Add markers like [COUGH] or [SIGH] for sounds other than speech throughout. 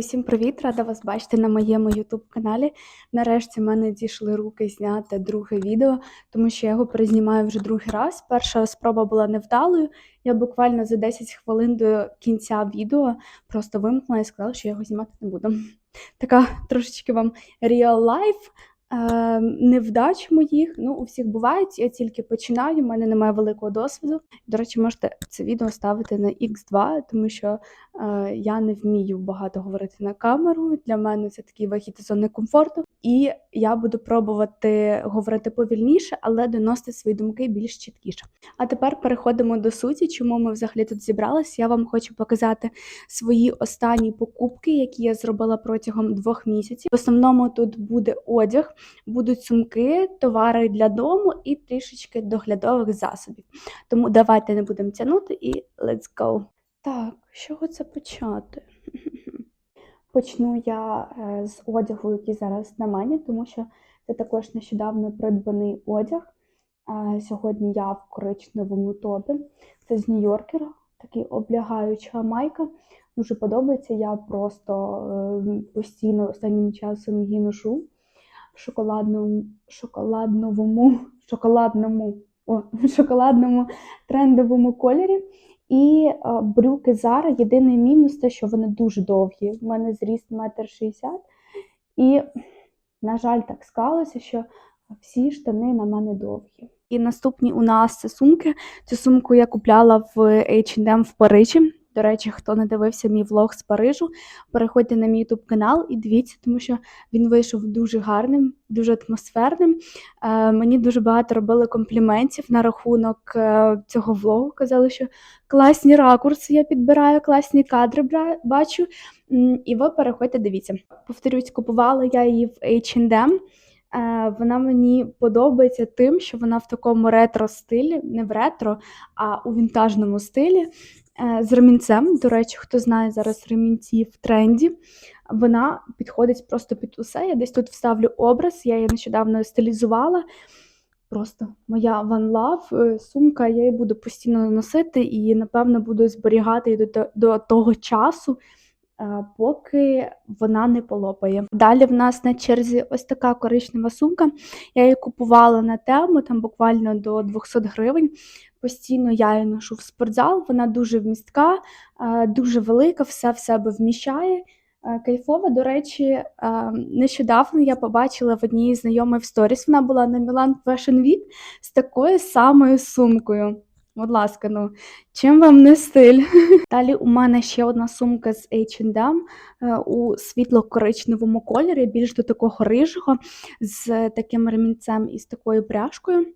Всім привіт! Рада вас бачити на моєму youtube каналі. Нарешті в мене дійшли руки зняти друге відео, тому що я його перезнімаю вже другий раз. Перша спроба була невдалою. Я буквально за 10 хвилин до кінця відео просто вимкнула і сказала, що я його знімати не буду. Така трошечки вам real life. Е, невдач моїх, ну у всіх бувають. Я тільки починаю, в мене немає великого досвіду. До речі, можете це відео ставити на X2, тому що е, я не вмію багато говорити на камеру. Для мене це такий вихід із зони комфорту. І я буду пробувати говорити повільніше, але доносити свої думки більш чіткіше. А тепер переходимо до суті, чому ми взагалі тут зібралися. Я вам хочу показати свої останні покупки, які я зробила протягом двох місяців. В основному тут буде одяг, будуть сумки, товари для дому і трішечки доглядових засобів. Тому давайте не будемо тягнути і let's go. Так, з чого це почати? [LAUGHS] Почну я е, з одягу, який зараз на мені, тому що це також нещодавно придбаний одяг. Е, Сьогодні я в коричневому топі. Це з Нью-Йоркера, такий облягаюча майка. Дуже подобається. Я просто е, постійно останнім часом її ношу шоколадному, шоколадновому, шоколадному, о, [LAUGHS] шоколадному трендовому кольорі. І е, брюки Zara, єдиний мінус те, що вони дуже довгі. У мене зріст 1,60 м. І, на жаль, так склалося, що всі штани на мене довгі. І наступні у нас це сумки. Цю сумку я купляла в H&M в Парижі. До речі, хто не дивився мій влог з Парижу, переходьте на мій ютуб канал і дивіться, тому що він вийшов дуже гарним, дуже атмосферним. Е, мені дуже багато робили компліментів на рахунок е, цього влогу. Казали, що класні ракурси я підбираю, класні кадри бра- бачу. І ви переходьте, дивіться. Повторюсь, купувала я її в H&M. Е, Вона мені подобається тим, що вона в такому ретро стилі, не в ретро, а у вінтажному стилі е, з ремінцем. До речі, хто знає зараз ремінці в тренді, вона підходить просто під усе. Я десь тут вставлю образ, я її нещодавно стилізувала. Просто моя One Love е, сумка, я її буду постійно носити і, напевно, буду зберігати до, до того часу, поки вона не полопає. Далі в нас на черзі ось така коричнева сумка. Я її купувала на тему, там буквально до 200 гривень. Постійно я її ношу в спортзал, вона дуже вмістка, е, дуже велика, все в себе вміщає. Е, Кайфова, до речі, е, нещодавно я побачила в одній знайомої в сторіс. Вона була на Milan Fashion Week з такою самою сумкою. Будь ласка, ну чим вам не стиль? [LAUGHS] Далі у мене ще одна сумка з H&M е, у світло-коричневому кольорі, більш до такого рижого, з таким ремінцем і з такою пряжкою.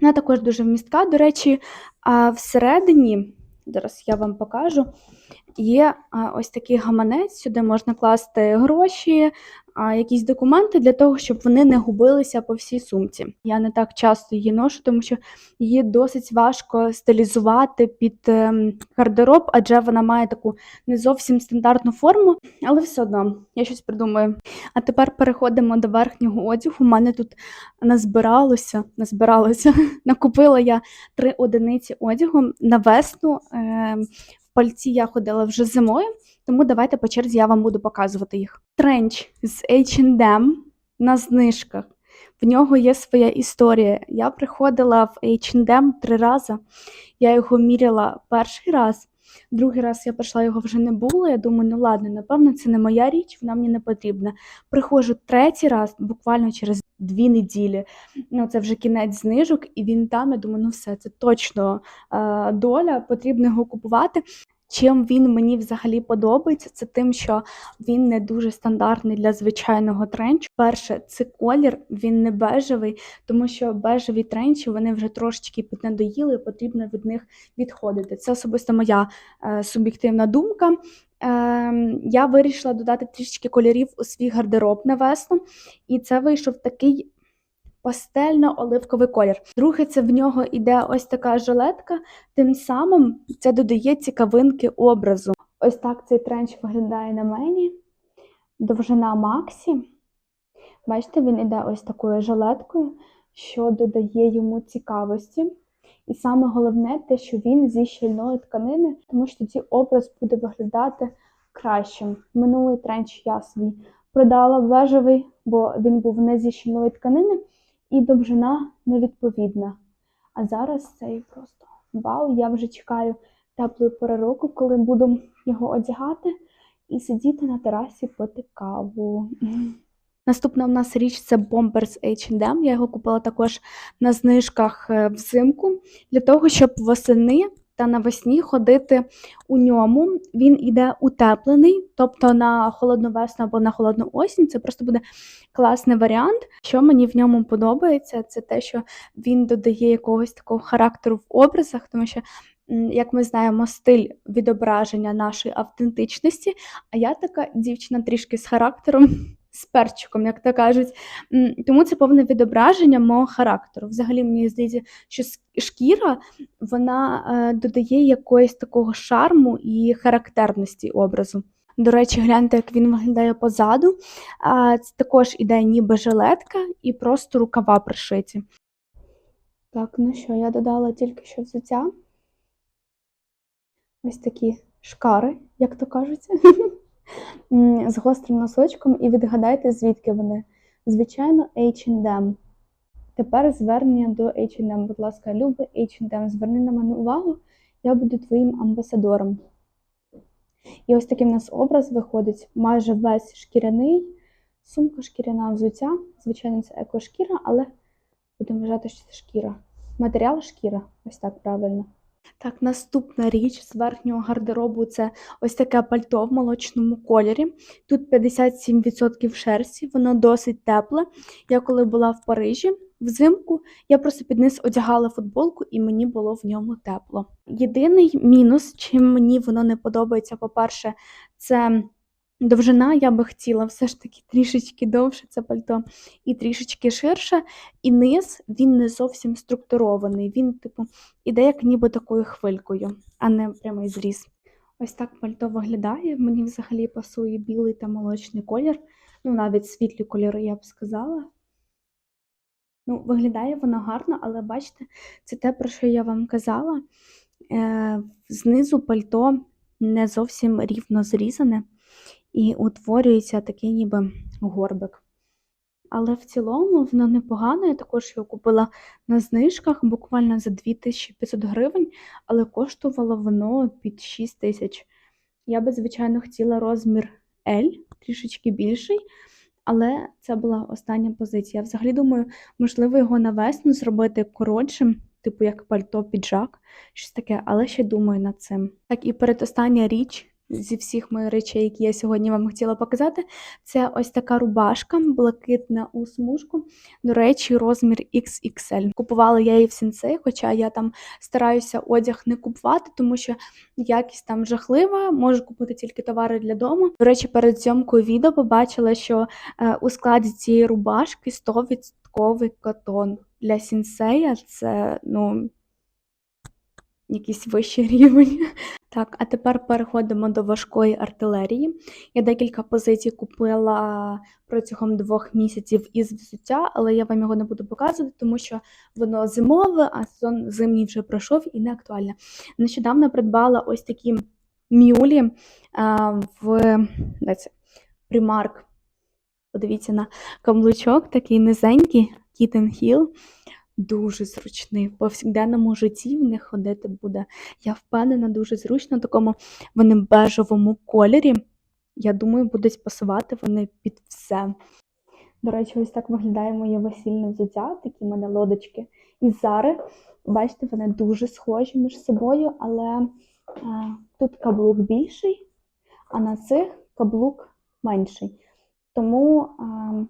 Вона також дуже вмістка. До речі, а всередині, зараз я вам покажу, є ось такий гаманець, сюди можна класти гроші, якісь документи для того, щоб вони не губилися по всій сумці. Я не так часто її ношу, тому що її досить важко стилізувати під ем, гардероб, адже вона має таку не зовсім стандартну форму, але все одно я щось придумаю. А тепер переходимо до верхнього одягу. У мене тут назбиралося, назбиралося, [LAUGHS] накупила я три одиниці одягу на весну. Е, в пальці я ходила вже зимою, тому давайте по черзі я вам буду показувати їх. Тренч з H&M на знижках. В нього є своя історія. Я приходила в H&M три рази. Я його міряла перший раз. Другий раз я прийшла, його вже не було. Я думаю, ну ладно, напевно, це не моя річ, вона мені не потрібна. Приходжу третій раз, буквально через дві неділі. Ну, це вже кінець знижок, і він там. Я думаю, ну все, це точно е, доля, потрібно його купувати. Чим він мені взагалі подобається, це тим, що він не дуже стандартний для звичайного тренчу. Перше, це колір, він не бежевий, тому що бежеві тренчі вони вже трошечки піднадоїли, потрібно від них відходити. Це особисто моя е, суб'єктивна думка. Е, я вирішила додати трішечки кольорів у свій гардероб на весну, і це вийшов такий пастельно-оливковий колір. Друге, це в нього іде ось така жилетка, тим самим це додає цікавинки образу. Ось так цей тренч виглядає на мені. Довжина Максі. Бачите, він іде ось такою жилеткою, що додає йому цікавості. І саме головне те, що він зі щільної тканини, тому що тоді образ буде виглядати кращим. Минулий тренч я свій продала бежевий, бо він був не зі щільної тканини і довжина невідповідна. А зараз цей просто вау. Я вже чекаю теплої пори року, коли буду його одягати і сидіти на терасі пити каву. Наступна в нас річ це бомбер з H&M. Я його купила також на знижках е, взимку для того, щоб восени та навесні ходити у ньому. Він іде утеплений, тобто на холодну весну або на холодну осінь. Це просто буде класний варіант. Що мені в ньому подобається, це те, що він додає якогось такого характеру в образах, тому що. Як ми знаємо, стиль відображення нашої автентичності, а я така дівчина трішки з характером, з перчиком, як то кажуть. Тому це повне відображення мого характеру. Взагалі, мені здається, що шкіра вона е, додає якогось такого шарму і характерності образу. До речі, гляньте, як він виглядає позаду. Це також іде ніби жилетка і просто рукава пришиті. Так, ну що, я додала тільки що взуття. Ось такі шкари, як то кажуть, [LAUGHS] з гострим носочком. І відгадайте, звідки вони. Звичайно, H&M. Тепер звернення до H&M. Будь ласка, любий H&M, зверни на мене увагу, я буду твоїм амбасадором. І ось такий в нас образ виходить майже весь шкіряний, сумка шкіряна взуття. Звичайно, це екошкіра, але будемо вважати, що це шкіра. Матеріал шкіра, ось так правильно. Так, наступна річ з верхнього гардеробу це ось таке пальто в молочному кольорі. Тут 57% шерсті, воно досить тепле. Я коли була в Парижі взимку, я просто під низ одягала футболку і мені було в ньому тепло. Єдиний мінус, чим мені воно не подобається, по-перше, це довжина. Я би хотіла все ж таки трішечки довше це пальто і трішечки ширше. І низ він не зовсім структурований. Він, типу, іде як ніби такою хвилькою, а не прямий зріз. Ось так пальто виглядає. Мені взагалі пасує білий та молочний колір. Ну, навіть світлі кольори, я б сказала. Ну, виглядає воно гарно, але бачите, це те, про що я вам казала. Е, знизу пальто не зовсім рівно зрізане і утворюється такий ніби горбик. Але в цілому воно непогано. Я також його купила на знижках буквально за 2500 гривень, але коштувало воно під 6 тисяч. Я би, звичайно, хотіла розмір L, трішечки більший, але це була остання позиція. Я взагалі думаю, можливо, його на весну зробити коротшим, типу як пальто, піджак, щось таке, але ще думаю над цим. Так, і передостання річ зі всіх моїх речей, які я сьогодні вам хотіла показати, це ось така рубашка, блакитна у смужку. До речі, розмір XXL. Купувала я її в сінцей, хоча я там стараюся одяг не купувати, тому що якість там жахлива. Можу купити тільки товари для дому. До речі, перед зйомкою відео побачила, що е, у складі цієї рубашки 100% котон. Для сінсея це ну якийсь вищий рівень. Так, а тепер переходимо до важкої артилерії. Я декілька позицій купила протягом двох місяців із взуття, але я вам його не буду показувати, тому що воно зимове, а сезон зимній вже пройшов і не актуальне. Нещодавно придбала ось такі мюлі в це? Primark. Подивіться на каблучок, такий низенький, Kitten Hill. Дуже зручний. В повсякденному житті в них ходити буде. Я впевнена, дуже зручно, такому вони бежевому кольорі. Я думаю, будуть пасувати вони під все. До речі, ось так виглядає моє весільне взуття, такі в мене лодочки і зари. Бачите, вони дуже схожі між собою, але е, тут каблук більший, а на цих каблук менший. Тому е,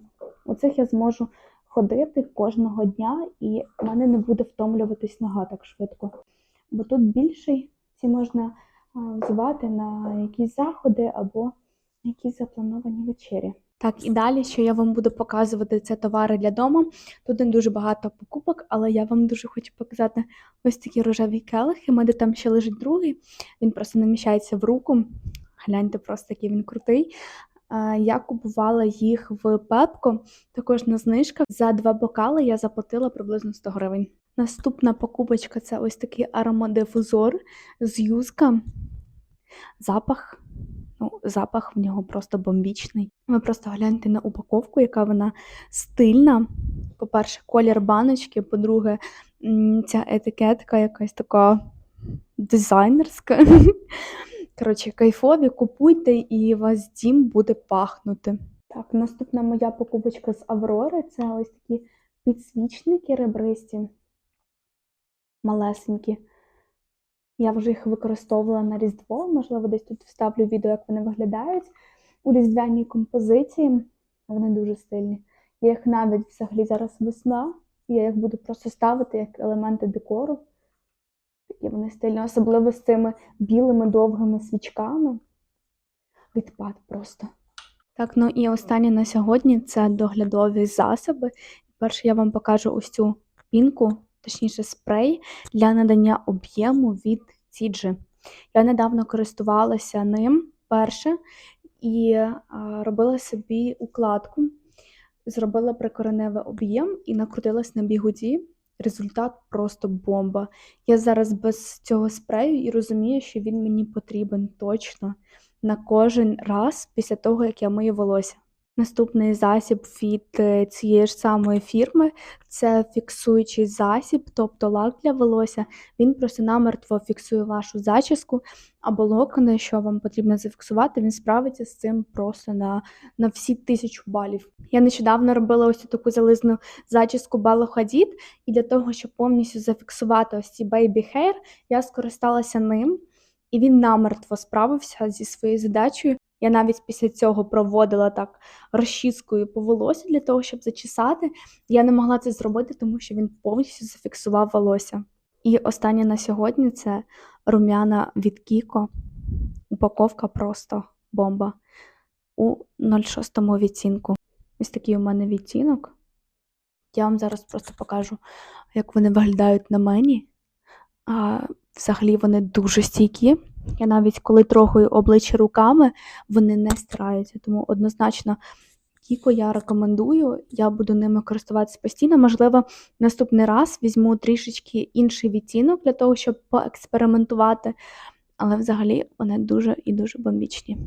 у цих я зможу ходити кожного дня, і в мене не буде втомлюватись нога так швидко. Бо тут більший, ці можна а, взувати на якісь заходи або якісь заплановані вечері. Так, і далі, що я вам буду показувати, це товари для дому. Тут не дуже багато покупок, але я вам дуже хочу показати ось такі рожеві келихи. Мене там ще лежить другий, він просто не вміщається в руку. Гляньте, просто який він крутий. Я купувала їх в Пепко, також на знижках. За два бокали я заплатила приблизно 100 гривень. Наступна покупочка це ось такий аромадифузор з юзка. Запах Ну, запах в нього просто бомбічний. Ви просто гляньте на упаковку, яка вона стильна. По-перше, колір баночки, по-друге, ця етикетка якась така дизайнерська. [LAUGHS] Коротше, кайфові, купуйте, і вас дім буде пахнути. Так, наступна моя покупочка з Аврори це ось такі підсвічники ребристі, малесенькі. Я вже їх використовувала на Різдво, можливо, десь тут вставлю відео, як вони виглядають у різдвяній композиції. Вони дуже стильні. Я їх навіть взагалі зараз весна. Я їх буду просто ставити як елементи декору. Такі вони стильні, особливо з цими білими довгими свічками. Відпад просто. Так, ну і останнє на сьогодні це доглядові засоби. Перше я вам покажу ось цю пінку, точніше спрей для надання об'єму від Тіджи. Я недавно користувалася ним перше і робила собі укладку, зробила прикореневий об'єм і накрутилась на бігуді. Результат просто бомба. Я зараз без цього спрею і розумію, що він мені потрібен точно на кожен раз після того, як я мию волосся. Наступний засіб від е, цієї ж самої фірми це фіксуючий засіб, тобто лак для волосся. Він просто намертво фіксує вашу зачіску або локони, що вам потрібно зафіксувати. Він справиться з цим просто на, на всі тисячу балів. Я нещодавно робила ось таку зализну зачіску Bella Hadid, і для того, щоб повністю зафіксувати ось ці baby hair, я скористалася ним, і він намертво справився зі своєю задачею. Я навіть після цього проводила так розчіскою по волосю для того, щоб зачесати. Я не могла це зробити, тому що він повністю зафіксував волосся. І останнє на сьогодні це рум'яна від Кіко. Упаковка просто бомба у 06 відтінку. Ось такий у мене відтінок. Я вам зараз просто покажу, як вони виглядають на мені. Взагалі вони дуже стійкі. Я навіть коли трогаю обличчя руками, вони не стираються. Тому однозначно Кіко я рекомендую. Я буду ними користуватися постійно. Можливо, наступний раз візьму трішечки інший відтінок для того, щоб поекспериментувати. Але взагалі вони дуже і дуже бомбічні.